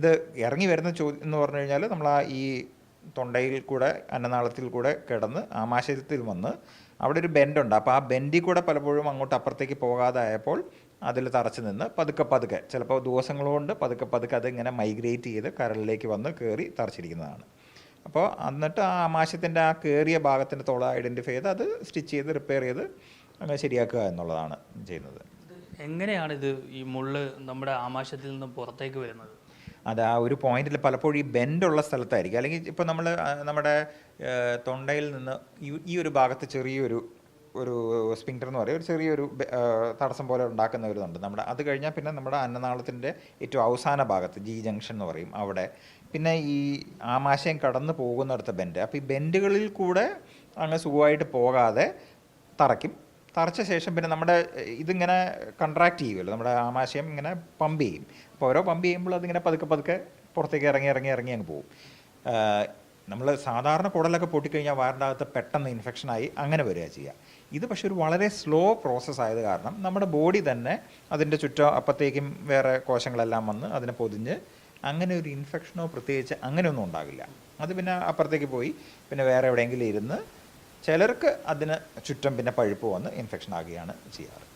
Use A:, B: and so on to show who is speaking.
A: ഇത് ഇറങ്ങി വരുന്ന ചോദ്യം എന്ന് പറഞ്ഞു കഴിഞ്ഞാൽ നമ്മൾ ആ ഈ തൊണ്ടയിൽ കൂടെ അന്നനാളത്തിൽ കൂടെ കിടന്ന് ആമാശയത്തിൽ വന്ന് അവിടെ ഒരു ബെൻഡുണ്ട് അപ്പോൾ ആ ബെൻഡിൽ കൂടെ പലപ്പോഴും അങ്ങോട്ട് അപ്പുറത്തേക്ക് പോകാതായപ്പോൾ അതിൽ തറച്ച് നിന്ന് പതുക്കെ പതുക്കെ ചിലപ്പോൾ ദിവസങ്ങൾ കൊണ്ട് പതുക്കെ പതുക്കെ അതിങ്ങനെ മൈഗ്രേറ്റ് ചെയ്ത് കരളിലേക്ക് വന്ന് കയറി തറച്ചിരിക്കുന്നതാണ്. അപ്പോൾ എന്നിട്ട് ആ ആമാശയത്തിന്റെ ആ കയറിയ ഭാഗത്തിന്റെ തോള ഐഡന്റിഫൈ ചെയ്ത് അത് സ്റ്റിച്ച് ചെയ്ത് റിപ്പയർ ചെയ്ത് അങ്ങനെ ശരിയാക്കുക എന്നുള്ളതാണ് ചെയ്യുന്നത്.
B: എങ്ങനെയാണ് ഇത് ഈ മുള്ള് നമ്മുടെ ആമാശയത്തിൽ നിന്ന് പുറത്തേക്ക് വരുന്നത്?
A: അത് ആ ഒരു പോയിന്റിൽ പലപ്പോഴും ഈ ബെൻഡുള്ള സ്ഥലത്തായിരിക്കും. അല്ലെങ്കിൽ ഇപ്പോൾ നമ്മൾ നമ്മുടെ തൊണ്ടയിൽ നിന്ന് ഈ- ഒരു ഭാഗത്ത് ചെറിയൊരു ഒരു സ്പിങ്ടർ എന്ന് പറയും. ഒരു ചെറിയൊരു തടസ്സം പോലെ ഉണ്ടാക്കുന്ന ഒരു ഇതുണ്ട് നമ്മുടെ അത് കഴിഞ്ഞാൽ പിന്നെ നമ്മുടെ അന്നനാളത്തിന്റെ ഏറ്റവും അവസാന ഭാഗത്ത് ജി ജംഗ്ഷൻ എന്ന് പറയും അവിടെ. പിന്നെ ഈ ആമാശയം കടന്നു പോകുന്നിടത്ത് ബെൻഡ് അപ്പോൾ ഈ ബെൻഡുകളിൽ കൂടെ അങ്ങ് സുഖമായിട്ട് പോകാതെ തറയ്ക്കും. തറച്ച ശേഷം പിന്നെ നമ്മുടെ ഇതിങ്ങനെ കൺട്രാക്ട് ചെയ്യുമല്ലോ നമ്മുടെ ആമാശയം ഇങ്ങനെ പമ്പ് ചെയ്യും. അപ്പോൾ ഓരോ പമ്പ് ചെയ്യുമ്പോൾ അതിങ്ങനെ പതുക്കെ പതുക്കെ പുറത്തേക്ക് ഇറങ്ങി ഇറങ്ങി ഇറങ്ങി അങ്ങ് പോകും. നമ്മൾ സാധാരണ കുടലൊക്കെ പൊട്ടിക്കഴിഞ്ഞാൽ വയറിന്റെ അകത്ത് പെട്ടെന്ന് ഇൻഫെക്ഷനായി അങ്ങനെ വരിക ചെയ്യുക. ഇത് പക്ഷേ ഒരു വളരെ സ്ലോ പ്രോസസ്സ് ആയത് കാരണം നമ്മുടെ ബോഡി തന്നെ അതിന്റെ ചുറ്റും അപ്പത്തേക്കും വേറെ കോശങ്ങളെല്ലാം വന്ന് അതിനെ പൊതിഞ്ഞ് അങ്ങനെ ഒരു ഇൻഫെക്ഷനോ പ്രത്യേകിച്ച് അങ്ങനെയൊന്നും ഉണ്ടാകില്ല. അത് പിന്നെ അപ്പുറത്തേക്ക് പോയി പിന്നെ വേറെ എവിടെയെങ്കിലും ഇരുന്ന് ചിലർക്ക് അതിന് ചുറ്റും പിന്നെ പഴുപ്പ് വന്ന് ഇൻഫെക്ഷൻ ആകുകയാണ് ചെയ്യാറ്.